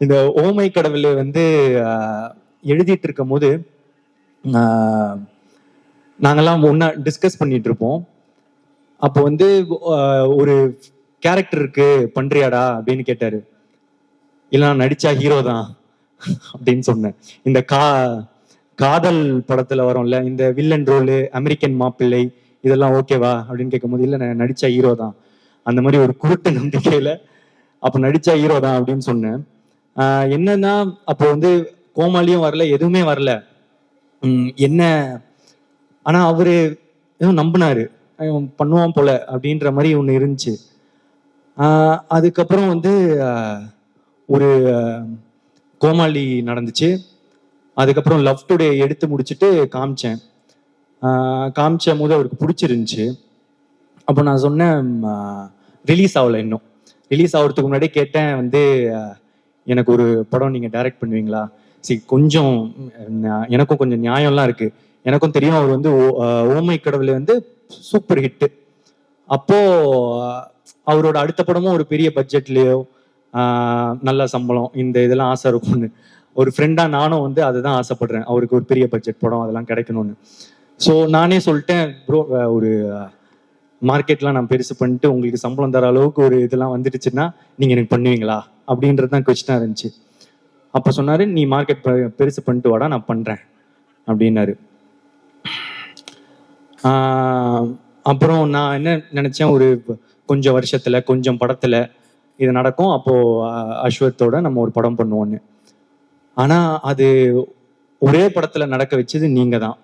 இந்த ஓமை கடவுளை வந்து எழுதிட்டு இருக்கும் போது நாங்கெல்லாம் ஒண்ணா டிஸ்கஸ் பண்ணிட்டு இருப்போம் அப்போ வந்து ஒரு கேரக்டர் இருக்கு பண்றியாடா அப்படின்னு கேட்டாரு. இல்லை நான் நடிச்சா ஹீரோ தான் அப்படின்னு சொன்னேன். இந்த கா காதல் படத்துல வரும்ல இந்த வில்லன் ரோலு அமெரிக்கன் மாப்பிள்ளை இதெல்லாம் ஓகேவா அப்படின்னு கேட்கும்போது இல்லை நான் நடிச்சா ஹீரோ தான். அந்த மாதிரி ஒரு குருட்டு நம்பிக்கையில அப்ப நடிச்சா ஹீரோ தான் அப்படின்னு சொன்னேன். என்னன்னா அப்போ வந்து கோமாளியும் வரல எதுவுமே வரல. என்ன ஆனா அவரு ஏதோ நம்பினாரு. பண்ணுவான் போல அப்படின்ற மாதிரி ஒன்று இருந்துச்சு. அதுக்கப்புறம் வந்து ஒரு கோமாளி நடந்துச்சு. அதுக்கப்புறம் லவ் டுடே எடுத்து முடிச்சுட்டு காமிச்சேன். காமிச்சும் போது அவருக்கு பிடிச்சிருந்துச்சு. அப்போ நான் சொன்னேன் ரிலீஸ் ஆகலை இன்னும். ரிலீஸ் ஆகிறதுக்கு முன்னாடி கேட்டேன் வந்து எனக்கு ஒரு படம் நீங்கள் டைரக்ட் பண்ணுவீங்களா? சரி கொஞ்சம் எனக்கும் கொஞ்சம் நியாயம்லாம் இருக்கு. எனக்கும் தெரியும் அவர் வந்து ஓ- ஓமை கடவுள் வந்து சூப்பர் ஹிட்டு அப்போ அவரோட அடுத்த படமும் ஒரு பெரிய பட்ஜெட்லயோ நல்ல சம்பளம் இந்த இதெல்லாம் ஆசை இருக்கும்னு. ஒரு ஃப்ரெண்டா நானும் வந்து அதுதான் ஆசைப்படுறேன். அவருக்கு ஒரு பெரிய பட்ஜெட் படம் அதெல்லாம் கிடைக்கணும்னு. ஸோ நானே சொல்லிட்டேன் ப்ரோ ஒரு மார்க்கெட்லாம் நான் பெருசு பண்ணிட்டு உங்களுக்கு சம்பளம் தர அளவுக்கு ஒரு இதெல்லாம் வந்துடுச்சுன்னா நீங்கள் எனக்கு பண்ணுவீங்களா? அப்படின்றது தான் கொஸ்டினாக இருந்துச்சு. அப்போ சொன்னார் நீ மார்க்கெட் பெருசு பண்ணிட்டு வாடா நான் பண்ணுறேன் அப்படின்னாரு. அப்புறம் நான் என்ன நினச்சேன் ஒரு கொஞ்சம் வருஷத்தில் கொஞ்சம் படத்தில் இது நடக்கும். அப்போது அஸ்வத்தோட நம்ம ஒரு படம் பண்ணுவோன்னு ஆனால் அது ஒரே படத்தில் நடக்க வச்சது நீங்கள் தான்